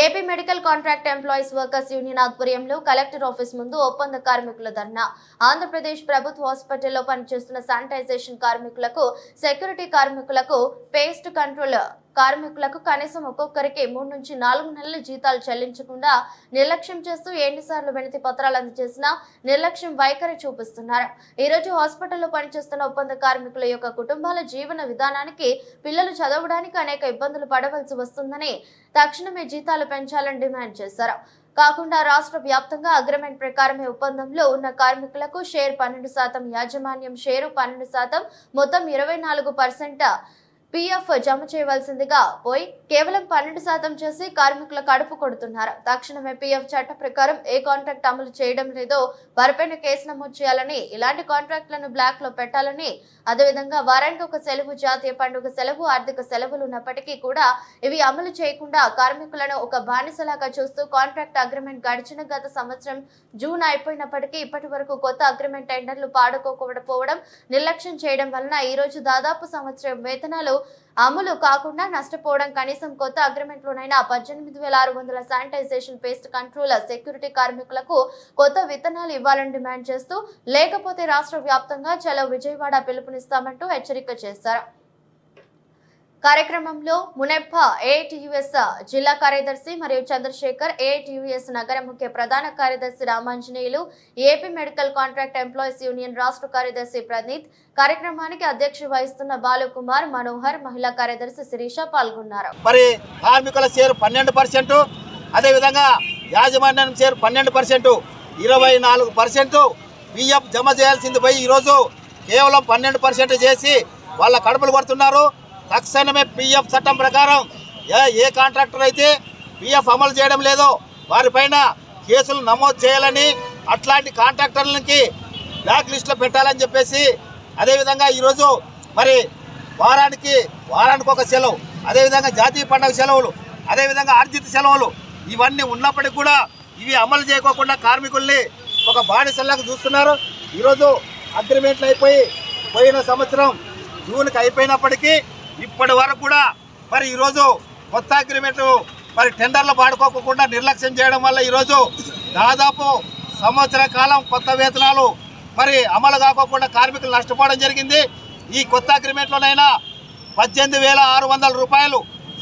AP medical contract employees workers union ఆధ్వర్యంలో collector office ముందు ఒప్పంద కార్మికుల ధర్నా. ఆంధ్రప్రదేశ్ ప్రభుత్వ హాస్పిటల్లో పనిచేస్తున్న శానిటైజేషన్ కార్మికులకు సెక్యూరిటీ కార్మికులకు పేస్ట్ కంట్రోల్ కార్మికులకు కనీసం ఒక్కొక్కరికి మూడు నుంచి నాలుగు నెలల జీతాలు చెల్లించకుండా నిర్లక్ష్యం చేస్తూ ఎన్నిసార్లు వినతి పత్రాలు అందజేసినా నిర్లక్ష్యం వైఖరి చూపిస్తున్నారు. ఈ రోజు హాస్పిటల్లో పనిచేస్తున్న ఒప్పంద కార్మికుల యొక్క కుటుంబాల జీవన విధానానికి పిల్లలు చదవడానికి అనేక ఇబ్బందులు పడవలసి వస్తుందని తక్షణమే జీతాలు పెంచాలని డిమాండ్ చేశారు. కాకుండా రాష్ట్ర వ్యాప్తంగా అగ్రిమెంట్ ప్రకారమే ఒప్పందంలో ఉన్న కార్మికులకు షేర్ పన్నెండు శాతం యాజమాన్యం షేరు పన్నెండు శాతం మొత్తం ఇరవై నాలుగు పర్సెంట్ పీఎఫ్ జమ చేయవలసిందిగా పోయి కేవలం పన్నెండు శాతం చేసి కార్మికుల కడుపు కొడుతున్నారు. తక్షణమే పీఎఫ్ చట్ట ప్రకారం ఏ కాంట్రాక్ట్ అమలు చేయడం లేదో వారిపైన కేసు నమోదు చేయాలని ఇలాంటి కాంట్రాక్టులను బ్లాక్లో పెట్టాలని అదేవిధంగా వారానికి ఒక సెలవు జాతీయ పండుగ సెలవు ఆర్థిక సెలవులు ఉన్నప్పటికీ కూడా ఇవి అమలు చేయకుండా కార్మికులను ఒక బానిసలాగా చూస్తూ కాంట్రాక్ట్ అగ్రిమెంట్ గడిచిన గత సంవత్సరం జూన్ అయిపోయినప్పటికీ ఇప్పటి వరకు కొత్త అగ్రిమెంట్ టెండర్లు పాడుకోకపోవడం నిర్లక్ష్యం చేయడం వలన ఈ రోజు దాదాపు సంవత్సరం వేతనాలు అమలు కాకుండా నష్టపోవడం కనీసం కొత్త అగ్రిమెంట్లోనైనా పద్దెనిమిది వేల ఆరు వందల శానిటైజేషన్ పేస్ట్ కంట్రోల్ సెక్యూరిటీ కార్మికులకు కొత్త విత్తనాలు ఇవ్వాలని డిమాండ్ చేస్తూ లేకపోతే రాష్ట్ర వ్యాప్తంగా చలో విజయవాడ పిలుపునిస్తామంటూ హెచ్చరిక చేశారు. కార్యక్రమంలో మునెప్ప ఏఐటియుఎస్ జిల్లా కార్యదర్శి మరియు చంద్రశేఖర్ ఏఐటియుఎస్ నగర ముఖ్య ప్రధాన కార్యదర్శి Ramanjaneyulu AP medical contract employees union రాష్ట్ర కార్యదర్శి ప్రణీత్ కార్యక్రమానికి అధ్యక్ష వహిస్తున్న బాలుకుమార్ మనోహర్ మహిళా కార్యదర్శి శిరీష పాల్గొన్నారు. మరి కార్మికుల షేర్ పన్నెండు పర్సెంట్ అదేవిధంగా యాజమాన్యం షేర్ పన్నెండు పర్సెంట్ ఇరవై నాలుగు పర్సెంట్ పిఎఫ్ జమ చేయాల్సింది పోయి ఈరోజు కేవలం పన్నెండు పర్సెంట్ చేసి వాళ్ళ కడుపులు కొడుతున్నారు. తక్షణమే పిఎఫ్ చట్టం ప్రకారం ఏ ఏ కాంట్రాక్టర్ అయితే పిఎఫ్ అమలు చేయడం లేదో వారిపైన కేసులు నమోదు చేయాలని అట్లాంటి కాంట్రాక్టర్లకి బ్లాక్ లిస్ట్లో పెట్టాలని చెప్పేసి అదేవిధంగా ఈరోజు మరి వారానికి వారానికి ఒక సెలవు అదేవిధంగా జాతీయ పండుగ సెలవులు అదేవిధంగా ఆర్జిత సెలవులు ఇవన్నీ ఉన్నప్పటికీ కూడా ఇవి అమలు చేయకోకుండా కార్మికుల్ని ఒక బానిసల్లాగా చూస్తున్నారు. ఈరోజు అగ్రిమెంట్లు అయిపోయి పోయిన సంవత్సరం జూన్కి అయిపోయినప్పటికీ ఇప్పటి వరకు కూడా మరి ఈరోజు కొత్త అగ్రిమెంట్ మరి టెండర్లు పాడుకోకుండా నిర్లక్ష్యం చేయడం వల్ల ఈరోజు దాదాపు సంవత్సర కాలం కొత్త వేతనాలు మరి అమలు కాకోకుండా కార్మికులు నష్టపోవడం జరిగింది. ఈ కొత్త అగ్రిమెంట్లోనైనా పద్దెనిమిది వేల ఆరు వందల రూపాయలు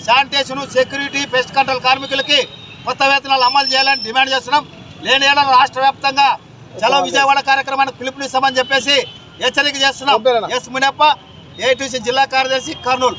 శానిటేషన్ సెక్యూరిటీ పెస్ట్ కంట్రోల్ కార్మికులకి కొత్త వేతనాలు అమలు చేయాలని డిమాండ్ చేస్తున్నాం. లేని ఏడా రాష్ట్ర వ్యాప్తంగా చలో విజయవాడ కార్యక్రమానికి పిలుపునిస్తామని చెప్పేసి హెచ్చరిక చేస్తున్నాం. ఎస్ మునప్ప ఏటీసీ జిల్లా కార్యదర్శి కర్నూలు.